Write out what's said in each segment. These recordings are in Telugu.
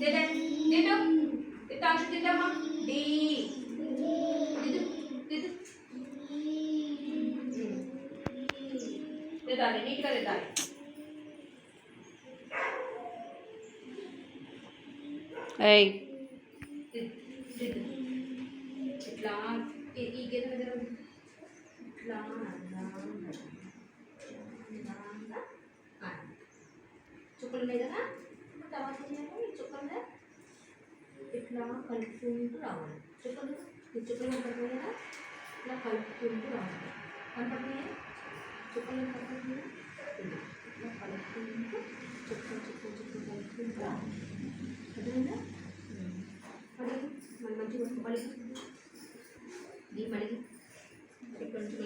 data data data answer data ma D did did data ले नीट का data ऐ चितलान के ई के ना जरा चितलान लान लान चुकल में जरा తర్వాత ఏం ఈ చుక్కలు ఇట్లా కలుపుకుంటూ రావాలి. చుక్కలు ఈ చుక్కలు కనపడుతున్నాయి కదా? ఇట్లా కలుపుకుంటూ రావాలి. కనపడుతున్నాయి చుక్కలు కనపడుతున్నాయి ఇట్లా కలుపుకుంటూ చుక్క చుక్క చుక్క కలుపుకుంటూ రావాలి. అర్థమైందా? మళ్ళీ మళ్ళీ మంచిగా మళ్ళీ. ఈ మళ్ళీ. ఇక్కడ నుంచి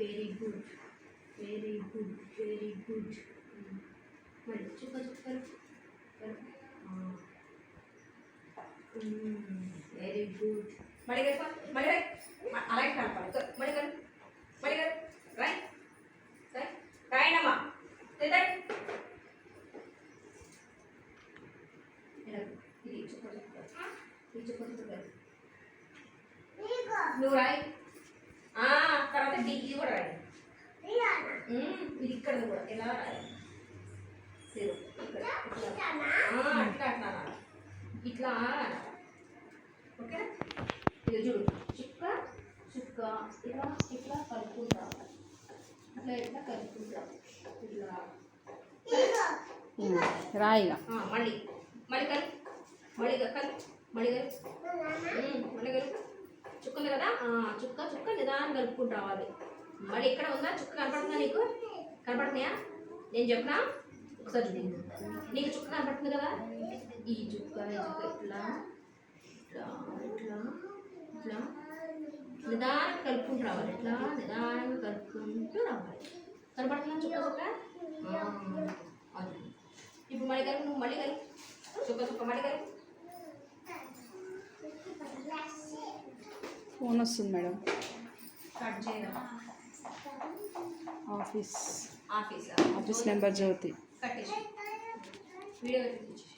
very good very good very good మళ్ళీ చుక్క చుక్కలు వెరీ గుడ్ మళ్ళీ కలుపు మళ్ళీ రైట్ అలాగే కలపాలి సో, మళ్ళీ కలుపు మళ్ళీ కలుపు రైట్ రైట్ రాయనమ్మా తిందండి ఇది చుక్క చుక్క ఈ చుక్క చుక్క నువ్వు రాయి ఇది ఇక్కడ కూడా. ఆ, అట్లా అట్లా. ఇట్లా. ఓకేనా? ఇది చూడు. చుక్క చుక్క ఇలా ఇట్లా కలుపుకుంటా ఇట్లా ఇట్లా కలుపుకుంటా ఇట్లా. రాయిగా మళ్ళీ. మళ్ళీ కలు. మళ్ళీ కలు. మళ్ళీ కలు. మళ్ళీ కలు చుక్క ఉంది కదా? చుక్క చుక్క నిదానం కలుపుకుంటూ రావాలి. మళ్ళీ ఇక్కడ ఉందా? చుక్క కనపడుతుందా నీకు? కనపడుతున్నాయా? నేను చెప్పనా? ఒకసారి చూడు. నీకు చుక్క కనపడుతుంది కదా? ఈ చుక్క ఈ చుక్క ఇట్లా ఇట్లా ఇట్లా ఇట్లా. నిదానం కలుపుకుంటూ రావాలి. ఇట్లా నిదానంగా కలుపుకుంటూ రావాలి. కనపడుతుందా చుక్క చుక్క? ఇప్పుడు మళ్ళీ కలుపు నువ్వు మళ్ళీ కలుపు. చుక్క చుక్క మళ్ళీ కలుపు. ఫోన్ వస్తుంది మేడం. కట్ చేయడం office office office number Jyoti కట్టేసి వీడియో పెట్టేసి